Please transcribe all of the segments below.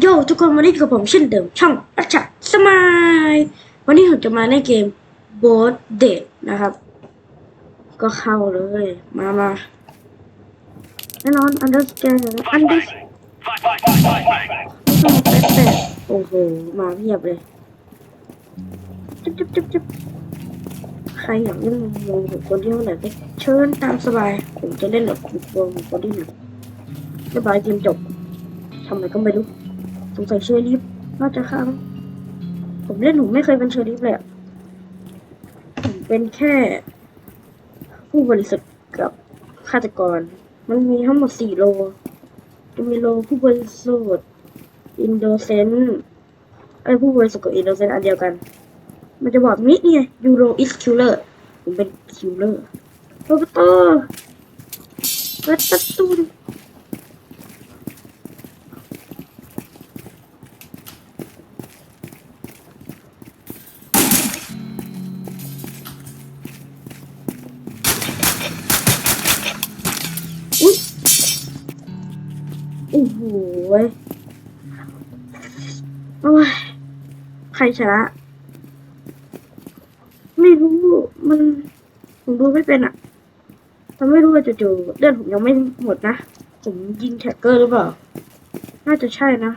โยทุกคนวันนี้กับผมเช่นเดิมช่องรัชสมายวันนี้ผมจะมาในเกม b o a d d a t นะครับ ก็เข้าเลย มามาแน่นอน understand นะ understand ต้องแปะแปะโอ้โห มาเพียบเลยจุ๊บจุ๊บจุ๊บจุ๊บใครอยากเล่นมุมมองคนที่เท่าไหร่ก็เชิญตามสบาย ผมจะเล่นแบบมุมมองของคนที่หนึ่งสบายเกมจบทำไมก็ไม่รู้ สงสัยเชอริฟน่าจะค้างผมเล่นผมไม่เคยเป็นเชอริฟเลยผมเป็นแค่ ผู้บริสุทธิ์กับฆาตกร มันมีทั้งหมดสี่โล จะมีโลผู้บริสุทธิ์อินโดเซนไอผู้บริสุทธิ์กับอินโดเซนอันเดียวกัน มันจะบอกนี้เนี่ยยูโรอิสคิลเลอร์ผมเป็นคิลเลอร์เปิดประตูเปิดประตูดิ โอ้โหยโอ้ยใครชนะ ไม่รู้มัน ผมดูไม่เป็นอะแต่ไม่รู้ว่าจู่ๆเลือดผมยังไม่หมดนะ ผมยิงแท็กเกอร์หรือเปล่า น่าจะใช่นะ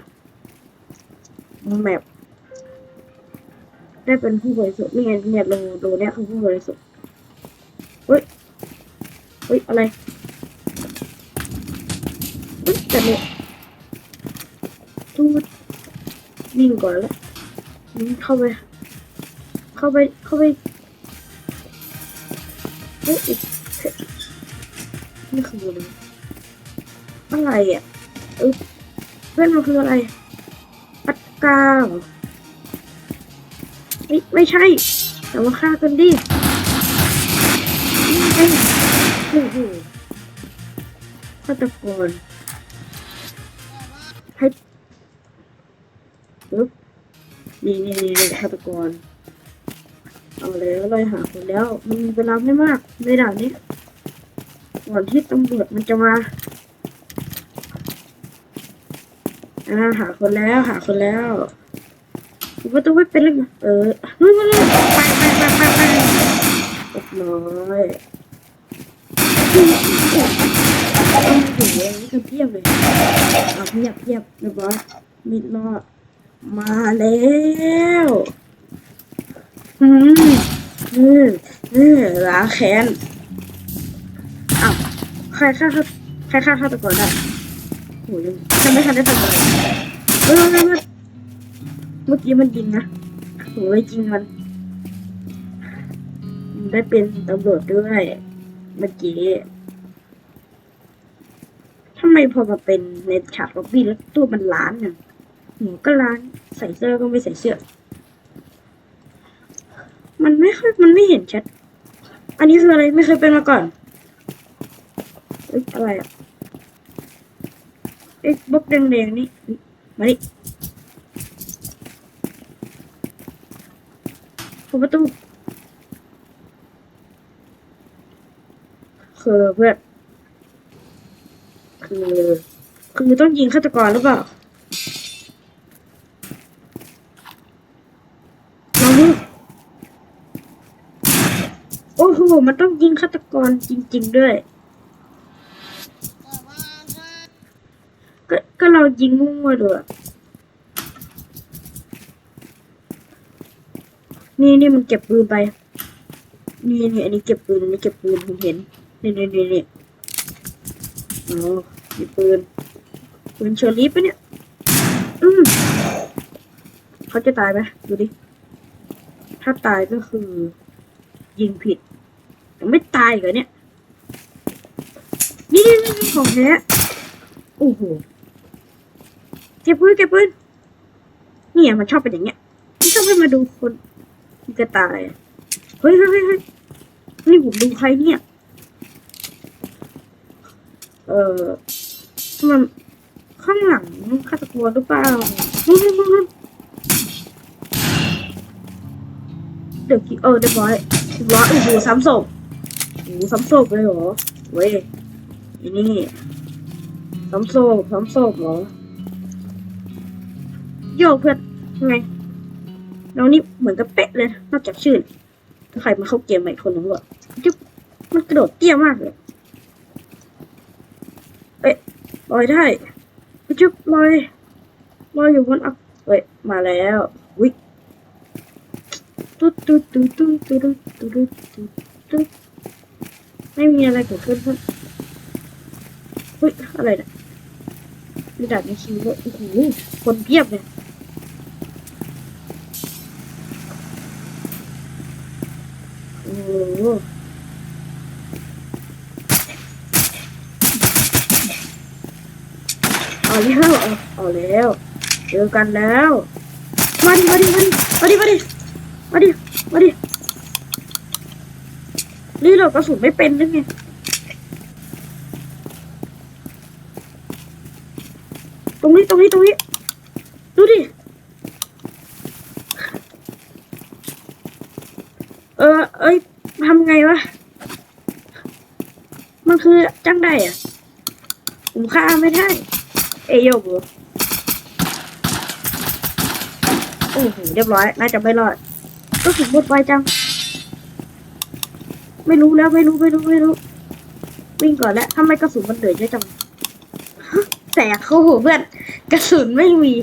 แมปได้เป็นผู้บริสุทธิ์นี่ไงเนี่ยโลโลเนี่ยคือผู้บริสุทธิ์เฮ้ยเฮ้ยอะไรอุ๊ยแต่เนี่ย ตูดวิ่งก่อนแล้วเข้าไป เข้าไป เข้าไปเฮ้ยอีกเนี่คืออะไรอะไรอะเออเพื่อนมันคืออะไรปัดกาเหรอไม่ไม่ใช่ แต่ว่าฆ่ากันดินี่ไงโอ้โหฆาตกร ปึ๊บนี่นี่นี่ฆาตกร เอาแล้วเลยหาคนแล้วมันมีเวลาไม่มากในด่านนี้ก่อนที่ตำรวจมันจะมาอ่าหาคนแล้วหาคนแล้วปิดประตูไม่เป็นเลยนะเออเฮ้ยมาเลยไปไปไปไปไปเรียบร้อยโอ้โหนี่คือเพียบเลยเอาเพียบเพียบเรียบร้อยมิดรอด มาแล้วอืมอืมอืมล้างแค้นอ้าวใครฆ่าใครฆ่าฆาตกรได้โหยังฉันไม่ทันได้ทำอะไรเฮ้ยเฮ้ยเมื่อกี้มันยิงนะโหเลยยิงมัน ได้เป็นตำรวจด้วยเมื่อกี้ทำไมพอมาเป็นในฉากล็อบบี้แล้วตัวมันล้านน่ะ หัวก็ล้านใส่เสื้อก็ไม่ใส่เสื้อ มันไม่ค่อยมันไม่เห็นชัด อันนี้คืออะไรไม่เคยเป็นมาก่อนเอ้ยอะไรอะเอ้ยบล็อกแดงๆนี่ มาดิเปิดประตูคือเพื่อนคือ คือต้องยิงฆาตกรหรือเปล่าลองดูโอ้โห มันต้องยิงฆาต กรจริง ๆ ด้วย ก็ก็เรายิงมั่วๆด้วยนี่นี่มันเก็บปืนไป นี่นี่อันนี้เก็บปืนอันนี้เก็บปืนผมเห็น นี่นี่นี่นี่อ๋อมีปืน ปืนเชอรี่ปะเนี่ย อืมเขาจะตายไหมดูดิ ถ้าตายก็คือ ยิงผิด ยังไม่ตายเหรอเนี่ย นี่นี่นี่ของแท้โอ้โห เก็บปืนเก็บปืนเนี่ยมันชอบเป็นอย่างเงี้ย มันชอบให้มาดูคนจะตาย เฮ้ยเฮ้ยเฮ้ยนี่ผมดูใครเนี่ย เออมันข้างหลังฆาตกรหรือเปล่านู่นนู่นนู่นเดี๋ยวกี่เออเรียบร้อยร้อยโอ้โหซ้ำศพ โอ้ซ้ำโซกเลยเหรอเว้ยนี่ซ้ำโซกซ้ำโซกเหรอโยกเพื่อนไงเรานี่เหมือนกับเป๊ะเลยนอกจากชื่อถ้าใครมาเข้าเกมใหม่คนนึงหรอจุ๊บมันกระโดดเตี้ยมากเลยเอ๊ะลอยได้จุ๊บลอยลอยอยู่บนอัพเว้ยมาแล้ววิตุ๊ดตุ๊ดตุ๊ดตุ๊ดตุ๊ดตุ๊ดตุ๊ด ไม่มีอะไรเกิดขึ้นเพื่อนเฮ้ยอะไรเนี่ยมีดาบมีคิวด้วยโอ้โหคนเพียบเลยโอ้โหเอาแล้วอาเอาแล้วเจอกันแล้วมาดิมาดิมาดิมาดิมาดิมาดิมาดิ นี่เรากระสุนไม่เป็นนึกไงตรงนี้ตรงนี้ตรงนี้ ดูดิ เออ เอ้ยทำไงวะ มันคือจังได้อะผมฆ่าไม่ได้ เอยโยบโอ้โหเรียบร้อย น่าจะไม่รอด ก็ถึงหมดไวจัง ไม่รู้แล้วไม่รู้ไม่รู้ไม่รู้ วิ่งก่อนแล้วทำไมกระสุนมันเหลือเยอะจังแสกเข้าหัวเพื่อนกระสุนไม่มี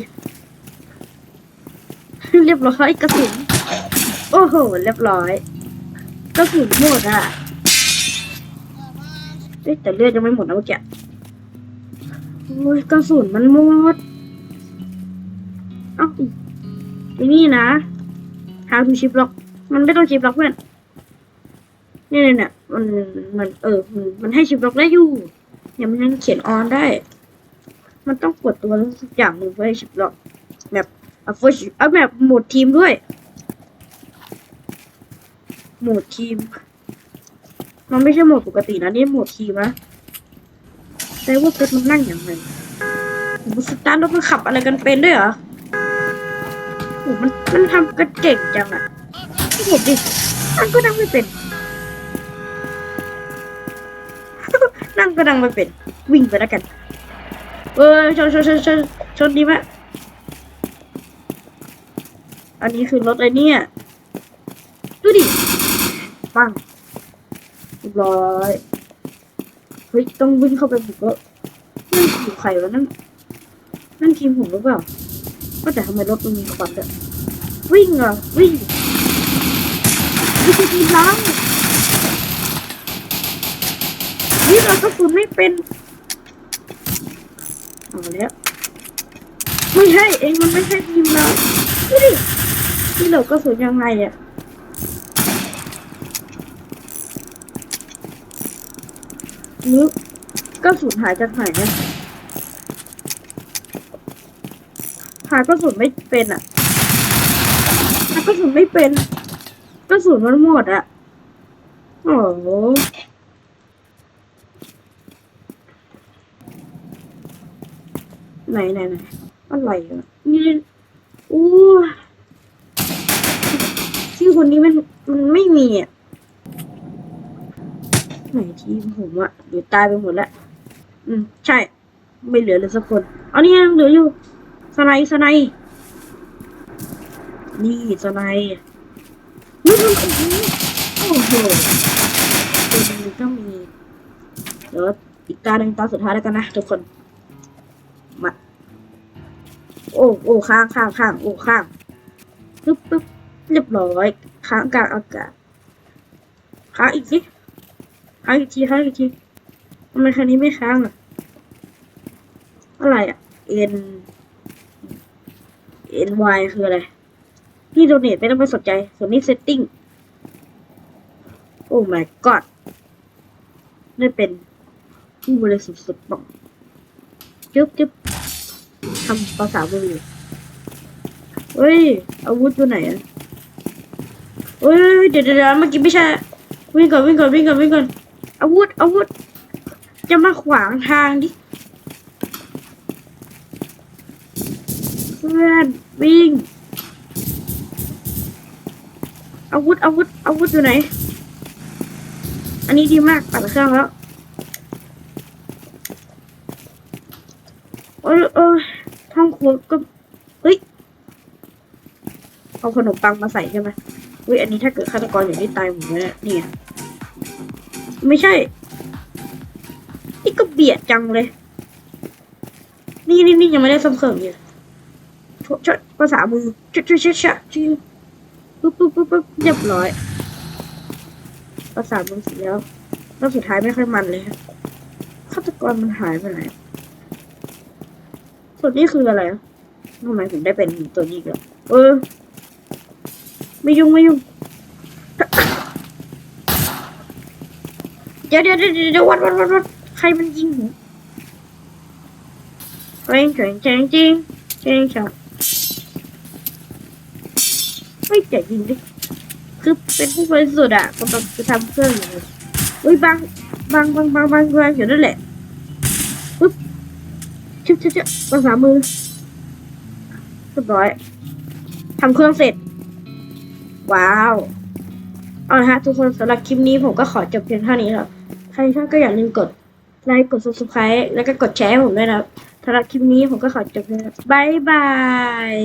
เรียบร้อยกระสุน โอ้โห เรียบร้อยกระสุนหมดอะแต่เลือดยังไม่หมดนะเมื่อกี้โอ้ยกระสุนมันหมดเอ้าอีกไอ้นี่นะ how to shift lock มันไม่ต้องชิปล็อกเพื่อน เนี่ยเนี่ยมันมันเออ มันให้ชิปล็อกได้อยู่ เนี่ยมันยังเขียนออนได้ มันต้องกดตัวแล้วสักอย่างหนึ่งเพื่อให้ชิปล็อกแบบเอาเฟิร์สเอาแบบหมดทีมด้วย หมดทีม มันไม่ใช่หมดปกตินะนี่หมดทีมนะแต่ว่าเป็นมันนั่งอย่างไรมันสตาร์ทรถมันขับอะไรกันเป็นด้วยเหรอโหมันมันทำกันเก่งจังอะเห็นดินั่งก็นั่งไม่เป็น นั่งก็นั่งไม่เป็น วิ่งไปแล้วกัน เออชนชนชนชนชนดีไหมอันนี้คือรถอะไรเนี่ย ดูดิปังเรียบร้อยเฮ้ยต้องวิ่งเข้าไปบุกแล้วนั่นทีมใครวะนั่นนั่นทีมผมหรือเปล่าก็แต่ทำไมรถมันมีควันอะวิ่งเหรอะวิ่งไม่ใช่ทีมเรา นี่เราก็คุณไม่เป็นเอาแล้วไม่ใช่เองมันไม่ใช่ทีมเราดูดินี่เราก็สุนยังไงอะนี่กระสุนหายจากไหนเนี่ยหากระสุนไม่เป็นอะหากระสุนไม่เป็น กระสุนมันหมดอะโอ้โห ไหนไหนไหนอะไรอะนี่อู้ชื่อคนนี้มันมันไม่มีอะไหนทีมผมอะเดี๋ยวตายไปหมดแล้วอืมใช่ ไม่เหลือเลยสักคนเอานี่ยังเหลืออยู่สไนด์สไนด์นี่สไนด์นี่มันโอ้โหโอ้โหตัวนี้ก็มีเดี๋ยวอีกตาหนึ่งตาสุดท้ายแล้วกันนะทุกคนมา โอ้โอ้ข้างข้างข้างโอ้ข้างปึ๊บปึ๊บเรียบร้อยค้างกลางอากาศค้างอีกสิค้างอีกทีค้างอีกทีทำไมคันนี้ไม่ค้างอะอะไรอะ N N Y คืออะไรพี่โดเนทไม่ต้องไปสนใจ ส่วนนี้ setting โอ้ my god นี่เป็นผู้บริสุทธิ์สุดป่องจึ๊บจึ๊บ ทำภาษามือเฮ้ย อาวุธอยู่ไหนอะเฮ้ยเดี๋ยวเดี๋ยวเดี๋ยวเมื่อกี้ไม่ใช่ วิ่งก่อนวิ่งก่อนวิ่งก่อนวิ่งก่อน อาวุธอาวุธ จะมาขวางทางดิ เพื่อนวิ่ง อาวุธอาวุธอาวุธอยู่ไหน อันนี้ดีมากปัดเครื่องแล้ว โอ้ยโอ้ย ท้องครัวก็เฮ้ยเอาขนมปังมาใส่ใช่ไหมอุ้ยอันนี้ถ้าเกิดฆาตกรอย่างนี้ตายหมดเลยเนี่ย ไม่ใช่ นี่ก็เบียดจังเลย นี่นี่นี่ยังไม่ได้ซ่อมเครื่องอยู่ช่วยช่วยภาษามือช่วยช่วยช่วยช่วยช่วยปุ๊บปุ๊บปุ๊บปุ๊บเรียบร้อย ภาษามือเสร็จแล้วรอบสุดท้ายไม่ค่อยมันเลยฆาตกรมันหายไปไหน ส่วนนี้คืออะไรทำไมถึงได้เป็นตัวนี้กแล้วเออ ไม่ยุ่งไม่ยุ่งเดี๋ยวเดี๋ยวเดี๋ยวเดี๋ยววัดวัดวัดวัดใครมันยิงหูเร่งเฉยเจงจริงเจงเฉยไม่จะยิงดิคือเป็นผู้บริสุทธิ์อะก็ต้องจะทำเครื่องอยู่เลยอุ้ยบางบางบางบางบางบางอยู่นั่นแหละ ชิบชิบชิบภาษามือเรียบร้อยทำเครื่องเสร็จ ว้าว เอาละฮะ ทุกคนสำหรับคลิปนี้ผมก็ขอจบเพียงเท่านี้ครับ ใครชอบก็อย่าลืมกดไลค์กด subscribe แล้วก็กดแชร์ให้ผมด้วยนะครับสำหรับคลิปนี้ผมก็ขอจบเพียงเท่นี้บายบาย